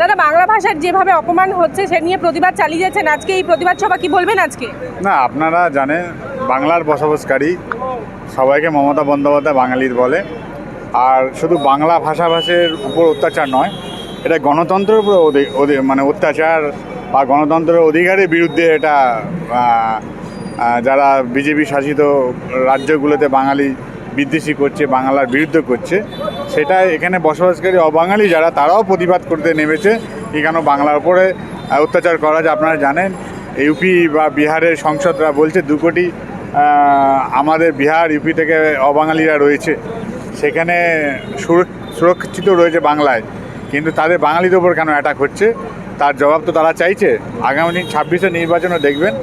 দাদা, বাংলা ভাষার যেভাবে অপমান হচ্ছে, সে নিয়ে প্রতিবাদ চালিয়ে যাচ্ছেন। আজকে এই প্রতিবাদ সভা কি বলবেন আজকে? না, আপনারা জানেন, বাংলার বসবাসকারী সবাইকে মমতা বন্দ্যোপাধ্যায় বাঙালির বলে। আর শুধু বাংলা ভাষাভাষীর উপর অত্যাচার নয়, এটা গণতন্ত্রের উপর মানে অত্যাচার বা গণতন্ত্রের অধিকারের বিরুদ্ধে এটা যারা বিজেপি শাসিত রাজ্যগুলোতে বাঙালি বিদ্বেষী করছে বাংলার বিরুদ্ধে করছে, সেটা এখানে বসবাসকারী অবাঙালি যারা, তারাও প্রতিবাদ করতে নেমেছে। কেন বাংলার উপরে অত্যাচার করা যে আপনারা জানেন, ইউপি বা বিহারের সংসদরা বলছে, দু কোটি আমাদের বিহার, ইউপি থেকে অবাঙালিরা রয়েছে। সেখানে সুরক্ষিত রয়েছে বাংলায়। কিন্তু তাদের বাঙালিদের ওপর কেন অ্যাটাক হচ্ছে? তার জবাব তো তারা চাইছে। আগামী দিন ছাব্বিশে নির্বাচনও দেখবেন।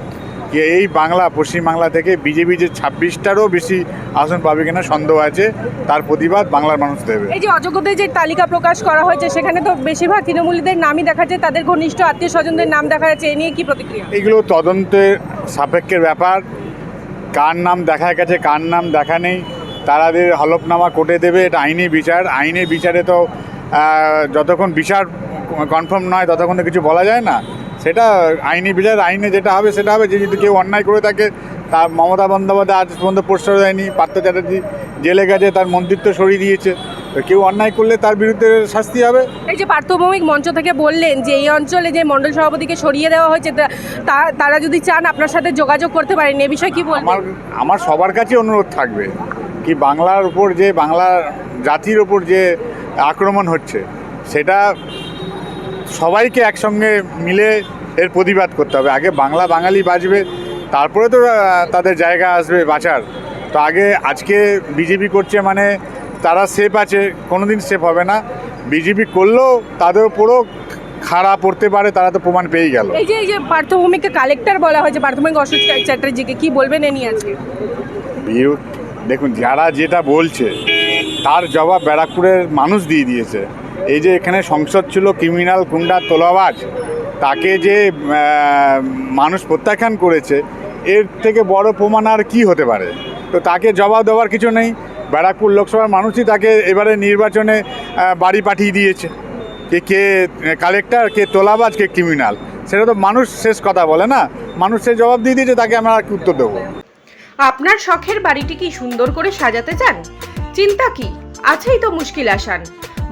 এই বাংলা পশ্চিমবাংলা থেকে বিজেপি যে ছাব্বিশটারও বেশি আসন পাবে কিনা সন্দেহ আছে তার প্রতিবাদ বাংলার মানুষ দেবে। এই যে অযোগ্যদের যে তালিকা প্রকাশ করা হয়েছে সেখানে তো বেশিরভাগ তৃণমূলীদের নামই দেখা যায় তাদের ঘনিষ্ঠ আত্মীয় স্বজনদের নাম দেখা যাচ্ছে এ নিয়ে কি প্রতিক্রিয়া? এগুলো তদন্তের সাপেক্ষের ব্যাপার কার নাম দেখা গেছে কার নাম দেখা নেই তারাদের হলফনামা কোর্টে দেবে এটা আইনি বিচার আইনি বিচারে তো যতক্ষণ বিচার কনফার্ম নয় ততক্ষণ তো কিছু বলা যায় না। সেটা আইনি বিচার আইনে যেটা হবে সেটা হবে। যে যদি কেউ অন্যায় করে থাকে তার মমতা বন্দ্যোপাধ্যায় আজ পর্যন্ত প্রশ্রয় দেয়নি পার্থ চ্যাটার্জি জেলে গেছে তার মন্ত্রিত্ব সরিয়ে দিয়েছে। কেউ অন্যায় করলে তার বিরুদ্ধে শাস্তি হবে। এই যে পার্থভৌমিক মঞ্চ থেকে বললেন যে এই অঞ্চলে যে মণ্ডল সভাপতিকে সরিয়ে দেওয়া হয়েছে তারা যদি চান আপনার সাথে যোগাযোগ করতে পারেন এ বিষয়ে কি বলবেন? আমার আমার সবার কাছে অনুরোধ থাকবে কি বাংলার উপর যে বাংলার জাতির উপর যে আক্রমণ হচ্ছে সেটা সবাইকে একসঙ্গে মিলে এর প্রতিবাদ করতে হবে। আগে বাংলা বাঙালি বাঁচবে তারপরে তো তাদের জায়গা আসবে বাঁচার। তো আগে আজকে বিজেপি করছে মানে তারা সেফ আছে কোনো দিন সেফ হবে না। বিজেপি করলেও তাদের উপরও খারাপ পড়তে পারে তারা তো প্রমাণ পেয়েই গেল। এই যে এই যে পার্থভূমিকে কালেক্টর বলা হয়েছে পার্থভূমিক অশোক চ্যাটার্জিকে কি বলবেন এ নিয়ে আজকে? দেখুন যারা যেটা বলছে তার জবাব ব্যারাকপুরের মানুষ দিয়ে দিয়েছে। এই যে এখানে সংসদ ছিল ক্রিমিনাল গুন্ডা তোলাবাজ, তাকে যে মানুষ প্রত্যাখ্যান করেছে, এর থেকে বড় প্রমাণ আর কি হতে পারে? তো তাকে জবাব দেওয়ার কিছু নেই। ব্যারাকপুর লোকসভার মানুষই তাকে এবারে নির্বাচনে বাড়ি পাঠিয়ে দিয়েছে। কে কে কালেক্টর কে তোলাবাজ, কে ক্রিমিনাল সেটা তো মানুষ শেষ কথা বলে না। মানুষ সে জবাব দিয়ে দিয়েছে, তাকে আমরা আর কি উত্তর দেবো? আপনার শখের বাড়িটি কি সুন্দর করে সাজাতে চান? চিন্তা কি? আছেই তো মুশকিল আসান।